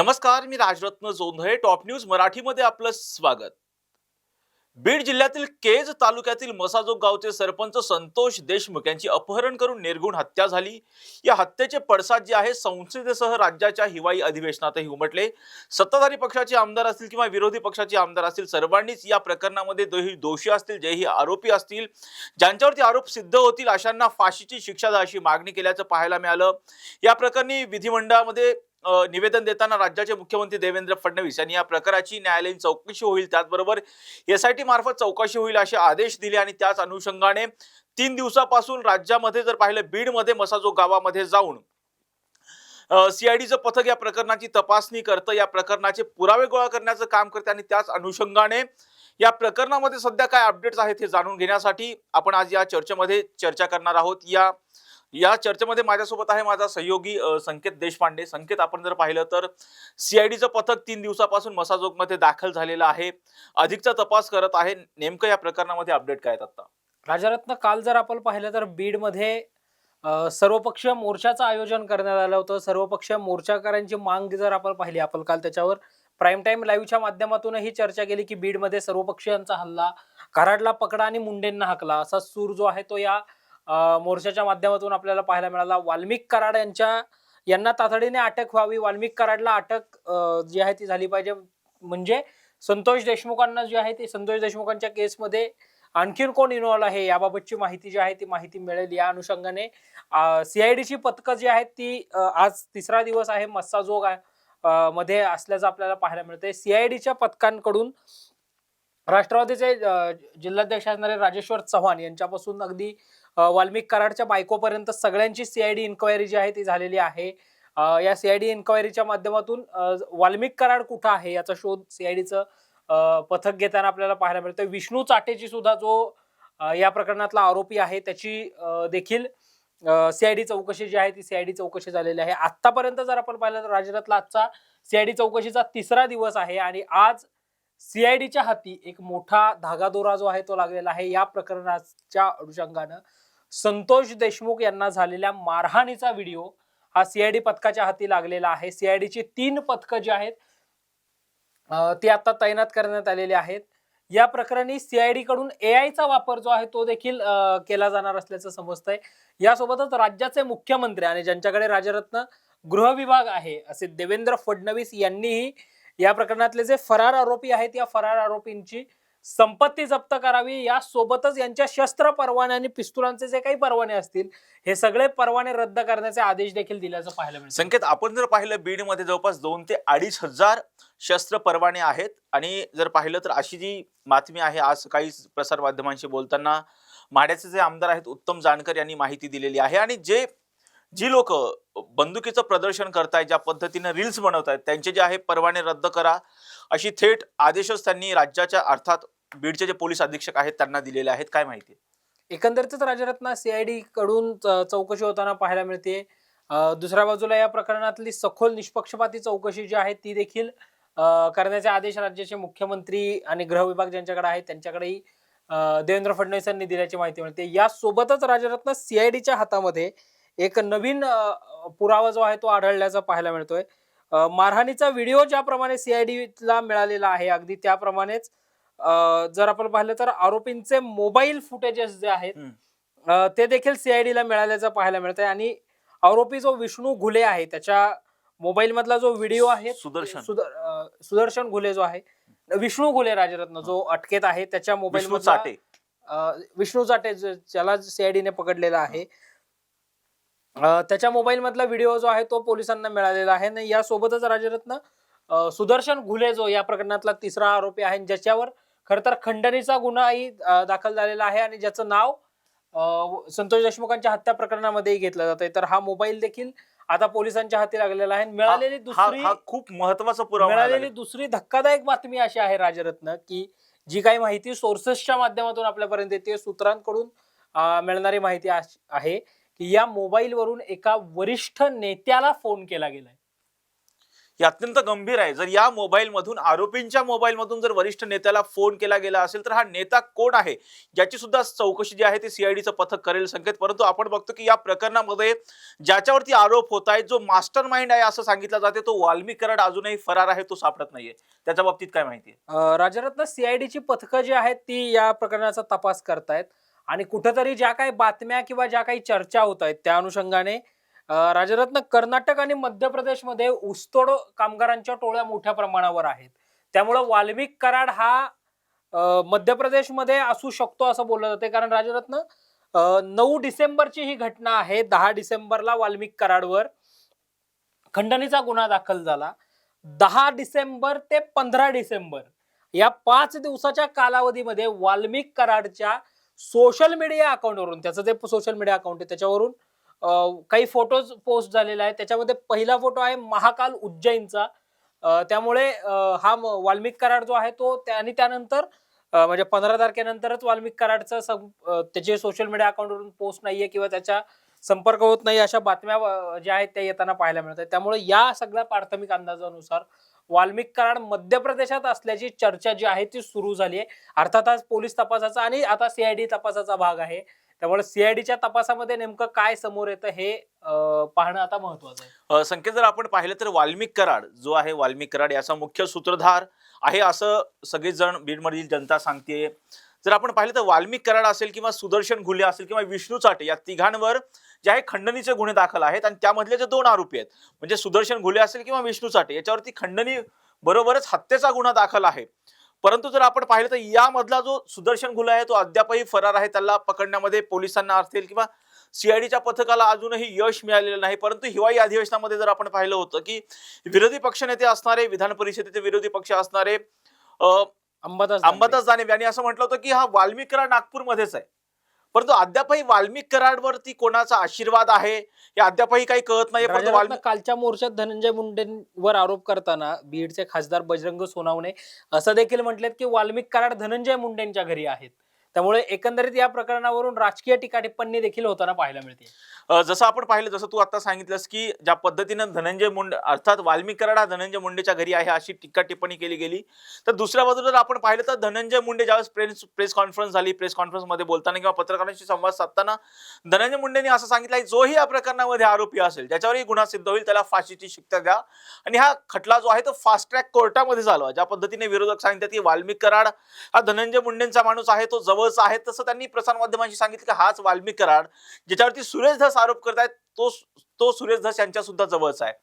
नमस्कार मी Rajratna Jondhale top news मराठीमध्ये आपलं स्वागत. बीड जिल्ह्यातील केज तालुक्यातील मसाजोग गावचे सरपंच संतोष देशमुख यांची अपहरण करून निर्गुण हत्या झाली. या हत्येचे पडसाद जे आहे संसदेसह राज्याच्या हिवाळी अधिवेशनातही उमटले. सत्ताधारी पक्षाचे आमदार असतील किंवा विरोधी पक्षाचे आमदार असतील सर्वांनीच या प्रकरणामध्ये जेही दोषी असतील जेही आरोपी असतील ज्यांच्यावरती आरोप सिद्ध होतील अशांना फाशीची शिक्षा द्या अशी मागणी केल्याचं पाहायला मिळालं. या प्रकरणी विधिमंडळामध्ये निवेदन देताना राज्याचे मुख्यमंत्री देवेंद्र फडणवीस यांनी या प्रकाराची न्यायालयीन चौकशी होईल. त्याचबरोबर एस आय टी मार्फत चौकशी होईल असे आदेश दिले आणि त्याच अनुषंगाने तीन दिवसापासून राज्यामध्ये जर पाहिलं बीडमध्ये मसाजो गावामध्ये जाऊन सीआयडीचं पथक या प्रकरणाची तपासणी करतं या प्रकरणाचे पुरावे गोळा करण्याचं काम करते आणि त्याच अनुषंगाने या प्रकरणामध्ये सध्या काय अपडेट्स आहेत हे जाणून घेण्यासाठी आपण आज या चर्चेमध्ये चर्चा करणार आहोत. या या चर्चेमध्ये माझ्यासोबत आहे माझा सहयोगी संकेत देशपांडे. संकेत आपण जर पाहिलं तर सीआयडीचं पथक तीन दिवसापासून मसाजोगमध्ये दाखल झालेलं आहे. अधिकचा तपास करत आहे. नेमकं या प्रकरणामध्ये अपडेट काय आता राजारत्न काल जर आपण पाहिलं तर बीडमध्ये सर्वपक्षीय मोर्चाचं आयोजन करण्यात आलं होतं. सर्वपक्षीय मोर्चाकारांची मांग जर आपण पाहिली आपण काल त्याच्यावर प्राईम टाईम लाईव्हच्या माध्यमातूनही चर्चा केली की बीडमध्ये सर्वपक्षीयांचा हल्ला कराडला पकडा आणि मुंडेंना हाकला. असा सूर जो आहे तो या मोर्चाच्या माध्यमातून आपल्याला पाहायला मिळाला. वाल्मिक कराड यांच्या यांना तातडीने अटक व्हावी. वाल्मिक कराडला अटक जी आहे ती झाली पाहिजे. म्हणजे संतोष देशमुखांना जी आहे ती संतोष देशमुखांच्या केसमध्ये आणखीन कोण इन्व्हॉल्व आहे? याबाबतची माहिती जी आहे ती माहिती मिळेल. या अनुषंगाने सीआयडीची पथकं जी आहेत ती आज तिसरा दिवस आहे. मस्साजोगमध्ये असल्याचं आपल्याला पाहायला मिळतंय. सीआयडीच्या पथकांकडून राष्ट्रवादीचे जिल्हाध्यक्ष असणारे राजेश्वर चव्हाण यांच्यापासून अगदी वाल्मिक कराडच्या बायकोपर्यंत सगळ्यांची सीआयडी इन्क्वायरी जी आहे ती झालेली आहे. या सीआयडी इन्क्वायरीच्या माध्यमातून वाल्मिक कराड कुठं आहे याचा शोध सीआयडीचं पथक घेताना आपल्याला पाहायला मिळतं विष्णू चाटेची सुद्धा जो या प्रकरणातला आरोपी आहे त्याची देखील सीआयडी चौकशी जी आहे ती सीआयडी चौकशी झालेली आहे. आतापर्यंत जर आपण पाहिलं तर राज्यातला आजचा सीआयडी चौकशीचा तिसरा दिवस आहे आणि आज सीआयडीच्या हाती एक मोठा धागादोरा जो आहे तो लागलेला आहे. या प्रकरणाच्या अनुषंगानं संतोष देशमुख यांना झालेल्या मारहाणीचा व्हिडिओ हा सीआयडी पथकाच्या हाती लागलेला आहे. सीआयडीची तीन पथकं जी आहेत ती आता तैनात करण्यात आलेली आहेत. या प्रकरणी सीआयडी कडून एआय चा वापर जो आहे तो देखील केला जाणार असल्याचं समजतंय. यासोबतच राज्याचे मुख्यमंत्री आणि ज्यांच्याकडे राजरत्न गृह विभाग आहे असे देवेंद्र फडणवीस यांनीही या प्रकरणातले जे फरार आरोपी आहेत या फरार आरोपींची संपत्ती जप्त करावी यासोबतच यांच्या शस्त्र परवाने आणि पिस्तुलांचे जे काही परवाने असतील हे सगळे परवाने रद्द करण्याचे आदेश देखील दिल्याचं पाहायला मिळतं. संकेत आपण जर पाहिलं बीडमध्ये जवळपास दोन ते अडीच हजार शस्त्र परवाने आहेत आणि जर पाहिलं तर अशी जी बातमी आहे आज काही प्रसार माध्यमांशी बोलताना माड्याचे जे आमदार आहेत उत्तम जानकर यांनी माहिती दिलेली आहे आणि जे जी लोक बंदुकीचं प्रदर्शन करतायत ज्या पद्धतीने रील्स बनवतायत त्यांचे जे आहे परवाने रद्द करा अशी थेट आदेशच त्यांनी राज्याच्या अर्थात बीडचे जे पोलीस अधीक्षक आहेत त्यांना दिलेले आहेत. काय माहिती? एकंदरीतच राजरत्न सीआयडी कडून चौकशी होताना पाहायला मिळते. दुसऱ्या बाजूला या प्रकरणातली सखोल निष्पक्षपाती चौकशी जी आहे ती देखील करण्याचे आदेश राज्याचे मुख्यमंत्री आणि गृह विभाग ज्यांच्याकडे आहे त्यांच्याकडेही देवेंद्र फडणवीस यांनी दिल्याची माहिती मिळते. यासोबतच राजरत्न सीआयडीच्या हातामध्ये एक नवीन पुरावा जो आहे तो आढळल्याचा पाहायला मिळतोय. मारहाणीचा व्हिडिओ ज्याप्रमाणे सीआयडीला मिळालेला आहे अगदी त्याप्रमाणेच जर आपण पाहिलं तर आरोपींचे मोबाईल फुटेजेस जे आहेत ते देखील सीआयडीला मिळाल्याचं पाहायला मिळतंय. आणि आरोपी जो विष्णू घुले आहे त्याच्या मोबाईल मधला जो व्हिडिओ आहे सुदर्शन. सुदर्शन घुले जो आहे विष्णू घुले राजरत्न जो अटकेत आहे त्याच्या मोबाईल विष्णू चाटे. विष्णू चाटे ज- ज्याला सीआयडीने पकडलेला आहे. त्याच्या मोबाईल मधला व्हिडिओ जो आहे तो पोलिसांना मिळालेला आहे. आणि यासोबतच राजरत्न सुदर्शन घुले जो या प्रकरणातला तिसरा आरोपी आहे ज्याच्यावर खर तर खंडणीचा गुन्हाही दाखल झालेला आहे आणि ज्याचं नाव संतोष देशमुखांच्या हत्या प्रकरणामध्येही घेतलं जातंय. तर हा मोबाईल देखील आता पोलिसांच्या हाती लागलेला आहे. मिळालेली दुसरी खूप महत्त्वाचा पुरावा मिळालेली दुसरी धक्कादायक बातमी अशी आहे राजरत्न की जी काही माहिती सोर्सेसच्या माध्यमातून आपल्यापर्यंत येते सूत्रांकडून मिळणारी माहिती आहे. या मोबाईलवरून एका वरिष्ठ नेत्याला फोन केला गेलाय. ही अत्यंत गंभीर आहे. जर या मोबाईलमधून आरोपींच्या मोबाईलमधून जर वरिष्ठ नेत्याला फोन केला गेला असेल तर हा नेता कोण आहे? याची सुद्धा चौकशी जी आहे ती सीआयडीचं पथक करेल संकेत. परंतु आपण बघतो की या प्रकरणामध्ये ज्याच्यावरती आरोप होत आहेत जो मास्टर माइंड आहे असं सांगितलं जाते तो वाल्मिक कराड अजूनही फरार आहे तो सापडत नाहीये. त्याच्या बाबतीत काय माहिती राजरत्न सीआयडीची पथकं जी आहेत ती या प्रकरणाचा तपास करतायत. आणि कुठंतरी ज्या काही बातम्या किंवा ज्या काही चर्चा होत आहेत त्या अनुषंगाने राजरत्न कर्नाटक आणि मध्य प्रदेशमध्ये ऊसतोड कामगारांच्या टोळ्या मोठ्या प्रमाणावर आहेत. त्यामुळं वाल्मिक कराड हा मध्य प्रदेशमध्ये असू शकतो असं बोललं जाते कारण राजरत्न नऊ डिसेंबरची ही घटना आहे दहा डिसेंबरला वाल्मिक कराडवर. खंडणीचा गुन्हा दाखल झाला. दहा डिसेंबर ते पंधरा डिसेंबर या पाच दिवसाच्या कालावधीमध्ये वाल्मिक कराडच्या सोशल मीडिया अकाउंटवरून त्याचं जे सोशल मीडिया अकाउंट आहे त्याच्यावरून काही फोटोज पोस्ट झालेले आहेत. त्याच्यामध्ये पहिला फोटो आहे महाकाल उज्जैनचा. त्यामुळे हा वाल्मिक कराड जो आहे तो आणि त्यानंतर म्हणजे पंधरा तारखेनंतरच वाल्मिक कराडचं सं- त्याचे सोशल मीडिया अकाउंटवरून पोस्ट नाहीये किंवा त्याच्या संपर्क होत नाही अशा बातम्या ज्या आहेत त्या येताना पाहायला मिळतात. त्यामुळे या सगळ्या प्राथमिक अंदाजानुसार वाल्मिक कराड मध्य प्रदेशात असल्याची चर्चा जी आहे ती सुरू झाली आहे. अर्थात आज पोलीस तपासाचा आणि आता सीआयडी तपासाचा भाग आहे. त्यामुळे सीआयडीच्या तपासामध्ये नेमकं काय समोर येतं हे पाहणं आता महत्वाचं आहे. संकेत जर आपण पाहिलं तर वाल्मिक कराड जो आहे वाल्मिक कराड याचा मुख्य सूत्रधार आहे असं सगळेजण बीडमधील जनता सांगते. जर आपण पाहिलं तर वाल्मिक कराड असेल किंवा सुदर्शन घुले असेल किंवा विष्णू चाटे या तिघांवर जे आहे खंडणीचे गुन्हे दाखल आहेत आणि त्यामधले जे दोन आरोपी आहेत म्हणजे सुदर्शन घुले असेल किंवा विष्णू चाटे याच्यावरती खंडणी बरोबरच हत्येचा गुन्हा दाखल आहे. परंतु जर आपण पाहिलं तर यामधला जो सुदर्शन घुले आहे तो अद्यापही फरार आहे त्याला पकडण्यामध्ये पोलिसांना असतील किंवा सीआयडीच्या पथकाला अजूनही यश मिळालेलं नाही. परंतु हिवाळी अधिवेशनामध्ये जर आपण पाहिलं होतं की विरोधी पक्षनेते असणारे विधान परिषदेचे विरोधी पक्ष असणारे अंबादास अंबादास दानवे. यांनी असं म्हटलं होतं की हा वाल्मिक कराड नागपूरमध्येच आहे. परंतु अद्यापही वाल्मिक कराडवरती कोणाचा आशीर्वाद आहे हे अद्यापही काही कळत नाही परंतु वाल्मिक कालच्या मोर्चात धनंजय मुंडेंवर आरोप करताना बीडचे खासदार बजरंग सोनावणे असं देखील म्हटलेत की वाल्मिक कराड धनंजय मुंडेंच्या घरी आहेत. त्यामुळे एकंदरीत या प्रकरणावरून राजकीय टीका टिप्पणी देखील होताना पाहायला मिळते. जसं आपण पाहिलं जसं तू आता सांगितलंस की ज्या पद्धतीनं धनंजय मुंडे अर्थात वाल्मी कराड हा धनंजय मुंडेच्या घरी आहे अशी टीका टिप्पणी केली गेली. तर दुसऱ्या बाजूला जर आपण पाहिलं तर धनंजय मुंडे ज्यावेळेस प्रेस प्रेस कॉन्फरन्स झाली प्रेस कॉन्फरन्समध्ये बोलताना किंवा पत्रकारांशी संवाद साधताना धनंजय मुंडेंनी असं सांगितलं आहे जोही या प्रकरणामध्ये आरोपी असेल ज्याच्यावरही गुन्हा सिद्ध होईल त्याला फाशीची शिक्षा द्या. आणि हा खटला जो आहे तो फास्ट ट्रॅक कोर्टामध्ये चालवा. ज्या पद्धतीने विरोधक सांगतात की वाल्मी कराड हा धनंजय मुंडेंचा माणूस आहे तो जवळचा आहे तसं त्यांनी प्रसारमाध्यमांशी सांगितलं की हाच वाल्मी कराड ज्याच्यावरती सुरेश धस आरोप करतायत तो तो सुरेश धस यांच्या सुद्धा जवळचा आहे.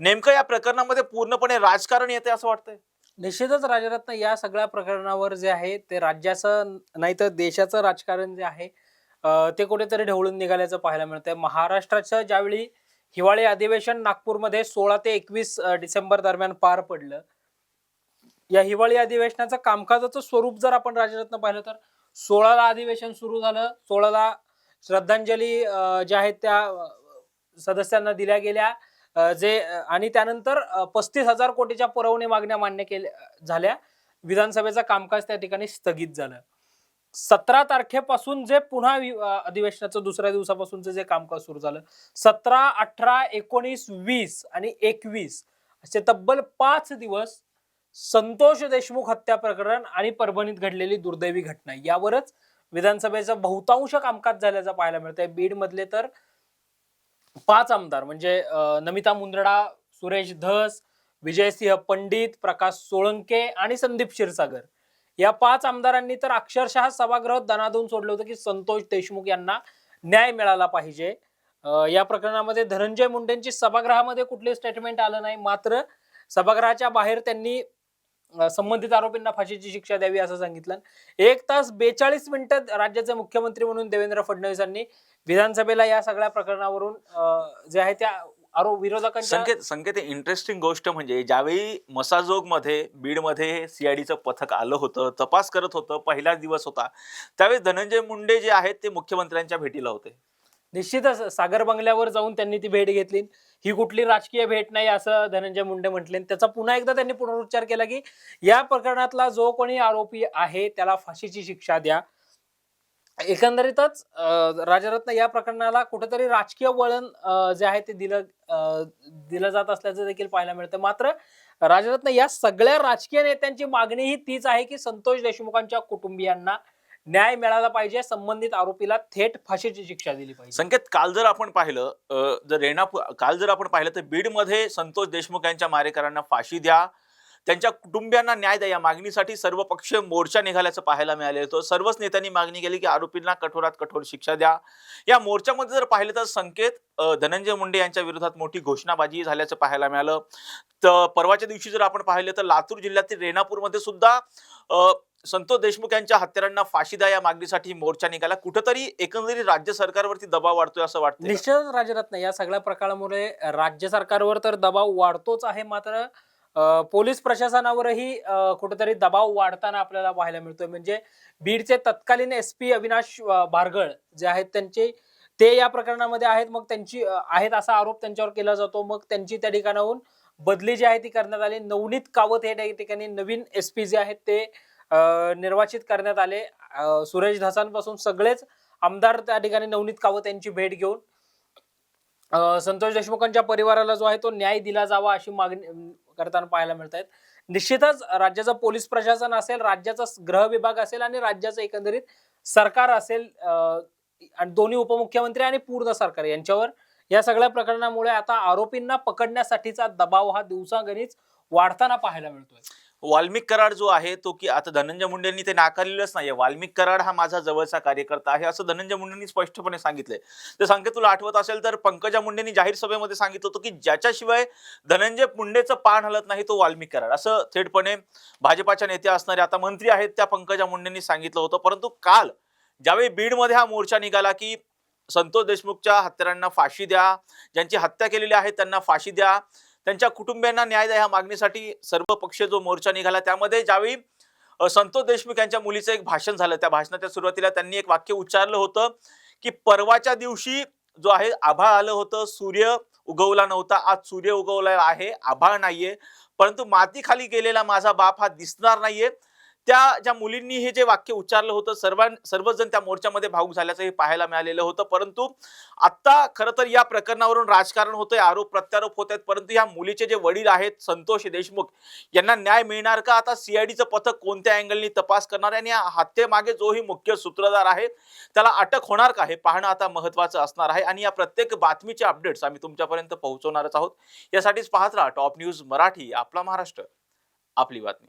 नेमकं या प्रकरणामध्ये पूर्णपणे राजकारण येते असं वाटतंय? निश्चितच राजरत्न या सगळ्या प्रकरणावर जे आहे ते राज्याचं नाही तर देशाचं राजकारण जे आहे ते कुठेतरी ढवळून निघाल्याचं पाहायला मिळतंय. महाराष्ट्राचं ज्यावेळी हिवाळी अधिवेशन नागपूरमध्ये सोळा ते एकवीस डिसेंबर दरम्यान पार पडलं या हिवाळी अधिवेशनाचं कामकाजाचं स्वरूप जर आपण राजरत्न पाहिलं तर सोळाला अधिवेशन सुरू झालं सोळाला श्रद्धांजली ज्या आहेत त्या सदस्यांना दिल्या गेल्या. जे आणि त्यानंतर पस्तीस हजार कोटीच्या पुरवणी मागण्या मान्य केल्या झाल्या. विधानसभेचं कामकाज त्या ठिकाणी स्थगित झालं. सतरा तारखेपासून जे पुन्हा अधिवेशनाचं दुसऱ्या दिवसापासूनचं जे कामकाज सुरू झालं सतरा अठरा एकोणीस वीस आणि एकवीस असे तब्बल पाच दिवस संतोष देशमुख हत्या प्रकरण आणि परभणीत घडलेली दुर्दैवी घटना. यावरच विधानसभेचं बहुतांश कामकाज झाल्याचं पाहायला मिळतंय. बीडमधले तर पाच आमदार म्हणजे नमिता मुंदडा सुरेश धस विजयसिंह पंडित प्रकाश सोळंके आणि संदीप क्षीरसागर. या पाच आमदारांनी तर अक्षरशः सभागृह दनादून सोडलं होतं की संतोष देशमुख यांना न्याय मिळाला पाहिजे. या प्रकरणामध्ये धनंजय मुंडेंची सभागृहामध्ये कुठले स्टेटमेंट आलं नाही. मात्र सभागृहाच्या बाहेर त्यांनी संबंधित आरोपींना फाशीची शिक्षा द्यावी असं सांगितलं. एक तास बेचाळीस मिनिटात राज्याचे मुख्यमंत्री म्हणून देवेंद्र फडणवीसांनी विधानसभेला या सगळ्या प्रकरणावरून जे आहे त्या आरोप विरोधकांच्या संकेत संकेत इंटरेस्टिंग गोष्ट म्हणजे ज्यावेळी मसाजोगमध्ये बीडमध्ये सीआयडीचं पथक आलं होतं तपास करत होतं पहिला दिवस होता त्यावेळी धनंजय मुंडे जे आहेत ते मुख्यमंत्र्यांच्या भेटीला होते. निश्चितच सागर बंगल्यावर जाऊन त्यांनी ती भेट घेतली. ही कुठली राजकीय भेट नाही असं धनंजय मुंडे म्हटले. त्याचा पुन्हा एकदा त्यांनी पुनरुच्चार केला की या प्रकरणातला जो कोणी आरोपी आहे त्याला फाशीची शिक्षा द्या. एकंदरीतच राजरत्न या प्रकरणाला कुठेतरी राजकीय वळण जे आहे ते दिलं दिलं जात असल्याचं देखील पाहायला मिळतं. मात्र राजरत्न या सगळ्या राजकीय नेत्यांची मागणी ही तीच आहे की संतोष देशमुखांच्या कुटुंबियांना न्याय मिळाला पाहिजे संबंधित आरोपीला थेट फाशीची शिक्षा दिली पाहिजे. संकेत काल जर आपण पाहिलं जर रेणापूर काल जर आपण पाहिलं तर बीडमध्ये संतोष देशमुख यांच्या मारेकरांना फाशी द्या. त्यांच्या कुटुंबियांना न्याय द्या. या मागणीसाठी सर्व पक्ष मोर्चा निघाल्याचं पाहायला मिळालं होतं. सर्वच नेत्यांनी मागणी केली की आरोपींना कठोरात कठोर शिक्षा द्या. या मोर्चामध्ये जर पाहिलं तर संकेत धनंजय मुंडे यांच्या विरोधात मोठी घोषणाबाजी झाल्याचं पाहायला मिळालं. तर परवाच्या दिवशी जर आपण पाहिलं तर लातूर जिल्ह्यातील रेणापूरमध्ये सुद्धा संतोष देशमुख यांच्या हत्यारांना फाशी द्या या मागणीसाठी मोर्चा निघाला. कुठंतरी एकंदरीत राज्य सरकारवरती दबाव वाढतोय असं वाटतं निश्चितच राजरत्न या सगळ्या प्रकारामुळे राज्य सरकारवर तर दबाव वाढतोच आहे मात्र पोलीस प्रशासनावरही कुठेतरी दबाव वाढताना आपल्याला पाहायला मिळतोय. म्हणजे बीडचे तत्कालीन एस पी अविनाश अं, भारगळ जे आहेत त्यांचे ते या प्रकरणामध्ये आहेत. मग त्यांची आहेत असा आरोप त्यांच्यावर केला जातो. मग त्यांची त्या ठिकाणाहून बदली जी आहे ती करण्यात आली. नवनीत कावत हे त्या ठिकाणी नवीन एस पी जे आहेत ते निर्वाचित करण्यात आले. सुरेश धसांपासून सगळेच आमदार त्या ठिकाणी नवनीत कावत यांची भेट घेऊन संतोष देशमुखांच्या परिवाराला जो आहे तो न्याय दिला जावा अशी मागणी करताना पाहायला मिळत आहेत निश्चितच राज्याचं पोलीस प्रशासन असेल राज्याचा गृह विभाग असेल आणि राज्याचं एकंदरीत सरकार असेल अं, आणि दोन्ही उपमुख्यमंत्री आणि पूर्ण सरकार यांच्यावर. या सगळ्या प्रकरणामुळे आता आरोपींना पकडण्यासाठीचा दबाव हा दिवसागणीच वाढताना पाहायला मिळतोय. वाल्मिक कराड जो आहे तो की आता धनंजय मुंडेंनी ते नाकारलेलंच नाहीये. वाल्मिक कराड हा माझा जवळचा कार्यकर्ता आहे असं धनंजय मुंडेंनी स्पष्टपणे सांगितलंय. ते सांगते तुला आठवत असेल तर पंकजा मुंडेंनी जाहीर सभेमध्ये सांगितलं होतं की ज्याच्याशिवाय धनंजय मुंडेचं पान हलत नाही तो वाल्मिक कराड. असं थेटपणे भाजपाच्या नेत्या असणारे आता मंत्री आहेत त्या पंकजा मुंडेंनी सांगितलं होतं. परंतु काल ज्यावेळी बीडमध्ये हा मोर्चा निघाला की संतोष देशमुखच्या हत्यारांना फाशी द्या ज्यांची हत्या केलेली आहे त्यांना फाशी द्या त्यांच्या कुटुंबियांना न्याय द्या ह्या मागणीसाठी सर्व पक्ष जो मोर्चा निघाला त्यामध्ये ज्यावेळी संतोष देशमुख यांच्या मुलीचं एक भाषण झालं त्या भाषणाच्या सुरुवातीला त्यांनी एक वाक्य उच्चारलं होतं की परवाच्या दिवशी जो आहे आभाळ आलं होतं सूर्य उगवला नव्हता. आज सूर्य उगवला आहे आभाळ नाहीये. परंतु मातीखाली गेलेला माझा बाप हा दिसणार नाहीये. त्या ज्या मुलींनी हे जे वाक्य उच्चारलं होतं सर्वां सर्वजण त्या मोर्चामध्ये भाऊक झाल्याचं हे पाहायला मिळालेलं होतं. परंतु आत्ता खरं तर या प्रकरणावरून राजकारण होतंय आरोप प्रत्यारोप होत आहेत. परंतु या मुलीचे जे वडील आहेत संतोष देशमुख यांना न्याय मिळणार का? आता सीआयडीचं पथक कोणत्या अँगलनी तपास करणार आहे? आणि या हत्येमागे जोही मुख्य सूत्रधार आहे त्याला अटक होणार का? हे पाहणं आता महत्वाचं असणार आहे. आणि या प्रत्येक बातमीचे अपडेट्स आम्ही तुमच्यापर्यंत पोहोचवणारच आहोत. यासाठीच पाहत राहा. टॉप न्यूज मराठी आपला महाराष्ट्र. आपली बातमी.